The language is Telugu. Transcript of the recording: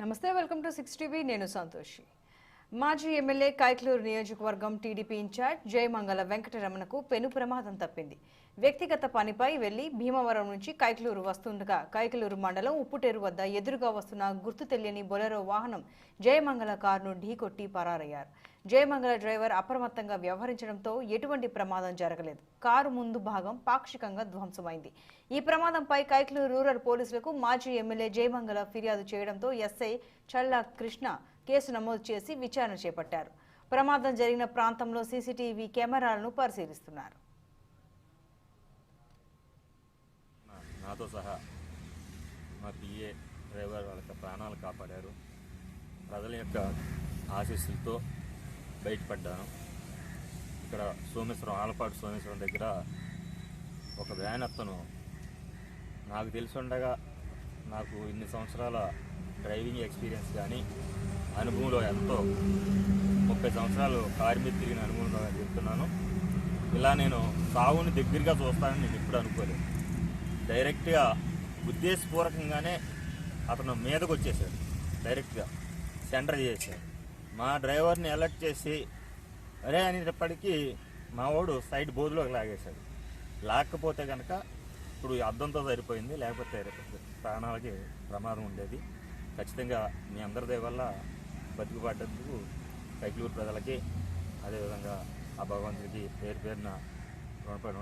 నమస్తే వెల్కమ్ టు సిక్స్ టీవీ. నేను సంతోషి. మాజీ ఎమ్మెల్యే కైక్లూరు నియోజకవర్గం టీడీపీ ఇన్ఛార్జ్ జయమంగళ వెంకటరమణకు పెను ప్రమాదం తప్పింది. వ్యక్తిగత పనిపై వెళ్ళి భీమవరం నుంచి కైక్లూరు వస్తుండగా కైకలూరు మండలం ఉప్పుటేరు వద్ద ఎదురుగా వస్తున్న గుర్తు తెలియని బొలెరో వాహనం జయమంగళ కారును ఢీకొట్టి పరారయ్యారు. జయమంగళ డ్రైవర్ అప్రమత్తంగా వ్యవహరించడంతో ఎటువంటి ప్రమాదం జరగలేదు. కారు ముందు భాగం పాక్షికంగా ధ్వంసమైంది. ఈ ప్రమాదంపై కైక్లూరు రూరల్ పోలీసులకు మాజీ ఎమ్మెల్యే జయమంగళ ఫిర్యాదు చేయడంతో ఎస్ఐ చల్లా కృష్ణ కేసు నమోదు చేసి విచారణ చేపట్టారు. ప్రమాదం జరిగిన ప్రాంతంలో సీసీటీవీ కెమెరాలను పరిశీలిస్తున్నారు. నాతో సహా మా పిఏ డ్రైవర్ వాళ్ళ యొక్క ప్రాణాలు కాపాడారు. ప్రజల యొక్క ఆశీస్సులతో బయటపడ్డాను. ఇక్కడ సోమేశ్వరం ఆలపాడు సోమేశ్వరం దగ్గర ఒక వ్యాన్ అతను నాకు తెలిసి ఉండగా నాకు ఇన్ని సంవత్సరాల డ్రైవింగ్ ఎక్స్పీరియన్స్ కానీ అనుభవంలో ఎంతో ముప్పై సంవత్సరాలు కారు మీద తిరిగిన అనుభవంలో చెప్తున్నాను. ఇలా నేను సావుని దగ్గరగా చూస్తానని నేను ఎప్పుడు అనుకోలేదు. డైరెక్ట్గా ఉద్దేశపూర్వకంగానే అతను మీదకు వచ్చేసాడు డైరెక్ట్గా సెంటర్ చేశాడు. మా డ్రైవర్ని అలర్ట్ చేసి అరే అనేటప్పటికీ మా వాడు సైడ్ బోర్డులోకి లాగేశాడు. లాక్కపోతే కనుక ఇప్పుడు అద్దంతో సరిపోయింది లేకపోతే ప్రాణాలకి ప్రమాదం ఉండేది. ఖచ్చితంగా మీ అందరిది వల్ల బతికిపడ్డందుకు కైకలూరు ప్రజలకి అదేవిధంగా ఆ భగవంతుడికి పేరు పేరున రుణపడి